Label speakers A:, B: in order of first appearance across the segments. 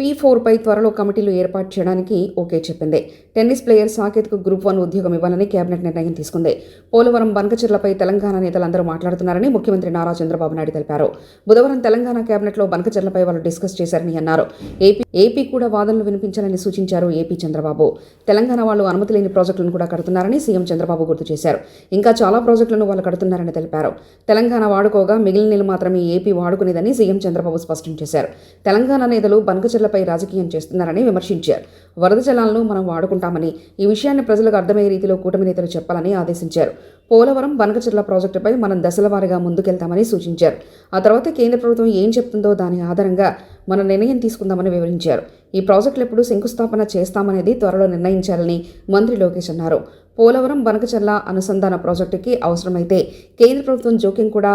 A: P ఫోర్పై త్వరలో కమిటీలు ఏర్పాటు చేయడానికి ఓకే చెప్పింది. టెన్నిస్ ప్లేయర్ సాకేత్కు గ్రూప్ వన్ ఉద్యోగం ఇవ్వాలని కేబినెట్ నిర్ణయం తీసుకుంది. పోలవరం బనకచెర్లపై తెలంగాణ నేతలందరూ మాట్లాడుతున్నారని ముఖ్యమంత్రి నారా చంద్రబాబు నాయుడు తెలిపారు. బుధవారం తెలంగాణ కేబినెట్లో బనకచెర్లపై వాళ్ళు డిస్కస్ చేశారని అన్నారు. ఏపీ ఏపీ కూడా వాదనలు వినిపించాలని సూచించారు ఏపీ చంద్రబాబు. తెలంగాణ వాళ్ళు అనుమతి లేని ప్రాజెక్టులను కూడా కడుతున్నారని సీఎం చంద్రబాబు గుర్తు చేశారు. ఇంకా చాలా ప్రాజెక్టులను వాళ్ళు కడుతున్నారని తెలిపారు. తెలంగాణ వాడుకోగా మిగిలిన నీళ్ళు మాత్రమే ఏపీ వాడుకునేదని సీఎం చంద్రబాబు స్పష్టం చేశారు. తెలంగాణ నేతలు బనకచెర్లపై రాజకీయం చేస్తున్నారని విమర్శించారు. వరద జలాలను మనం వాడుకుంటామని ఈ విషయాన్ని ప్రజలకు అర్థమయ్యే రీతిలో కూటమి నేతలు చెప్పాలని ఆదేశించారు. పోలవరం బనకచెర్ల ప్రాజెక్టుపై మనం దశల వారీగా ముందుకెళ్తామని సూచించారు. ఆ తర్వాత కేంద్ర ప్రభుత్వం ఏం చెప్తుందో దాని ఆధారంగా మన నిర్ణయం తీసుకుందామని వివరించారు. ఈ ప్రాజెక్టులు ఎప్పుడు శంకుస్థాపన చేస్తామనేది త్వరలో నిర్ణయించాలని మంత్రి లోకేష్ అన్నారు. పోలవరం బనకచెర్ల అనుసంధాన ప్రాజెక్టుకి అవసరమైతే కేంద్ర ప్రభుత్వం జోక్యం కూడా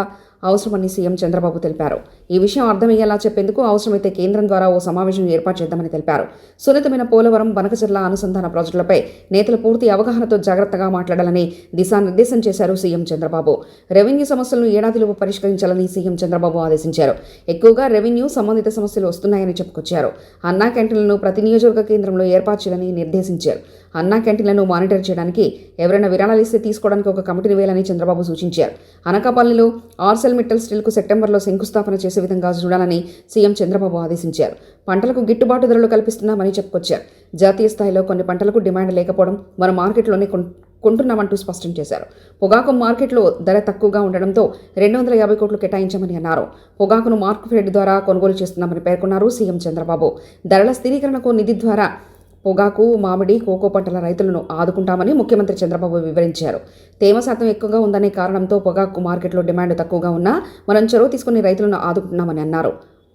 A: అవసరమని సీఎం చంద్రబాబు తెలిపారు. ఈ విషయం అర్థమయ్యేలా చెప్పేందుకు అవసరమైతే కేంద్రం ద్వారా ఓ సమావేశం ఏర్పాటు చేద్దామని తెలిపారు. సున్నితమైన పోలవరం బనకచెర్ల అనుసంధాన ప్రాజెక్టులపై నేతలు పూర్తి అవగాహనతో జాగ్రత్తగా మాట్లాడాలని దిశానిర్దేశం చేశారు సీఎం చంద్రబాబు. రెవెన్యూ సమస్యలను ఏడాదిలోపు పరిష్కరించాలని సీఎం చంద్రబాబు ఆదేశించారు. ఎక్కువగా రెవెన్యూ సంబంధిత సమస్యలు వస్తున్నాయని చెప్పుకొచ్చారు. అన్నా క్యాంటీన్లను ప్రతి నియోజకవర్గ కేంద్రంలో ఏర్పాటు చేయాలని నిర్దేశించారు. అన్నా క్యాంటీన్లను మానిటర్ చేయడానికి ఎవరైనా విరాళాలు ఇస్తే తీసుకోవడానికి ఒక కమిటీని వేయాలని చంద్రబాబు సూచించారు. అనకాపల్లిలో ఆర్సెల్ మిట్టల్ స్టీల్కు సెప్టెంబర్లో శంకుస్థాపన చేసే విధంగా చూడాలని సీఎం చంద్రబాబు ఆదేశించారు. పంటలకు గిట్టుబాటు ధరలు కల్పిస్తున్నామని చెప్పుకొచ్చారు. జాతీయ స్థాయిలో కొన్ని పంటలకు డిమాండ్ లేకపోవడం మన మార్కెట్లోనే కొన్- కొంటున్నామంటూ స్పష్టం చేశారు. పొగాకు మార్కెట్లో ధర తక్కువగా ఉండడంతో రెండు వందల యాభై కోట్లు కేటాయించామని అన్నారు. పొగాకును మార్కెట్ ద్వారా కొనుగోలు చేస్తున్నామని పేర్కొన్నారు సీఎం చంద్రబాబు. ధరల స్థిరీకరణకు నిధి ద్వారా పొగాకు మామిడి కోకో పంటల రైతులను ఆదుకుంటామని ముఖ్యమంత్రి చంద్రబాబు వివరించారు. తేమ శాతం ఎక్కువగా ఉందనే కారణంతో పొగాకు మార్కెట్లో డిమాండ్ తక్కువగా ఉన్నా మనం చొరవ తీసుకుని రైతులను ఆదుకుంటున్నామని అన్నారు.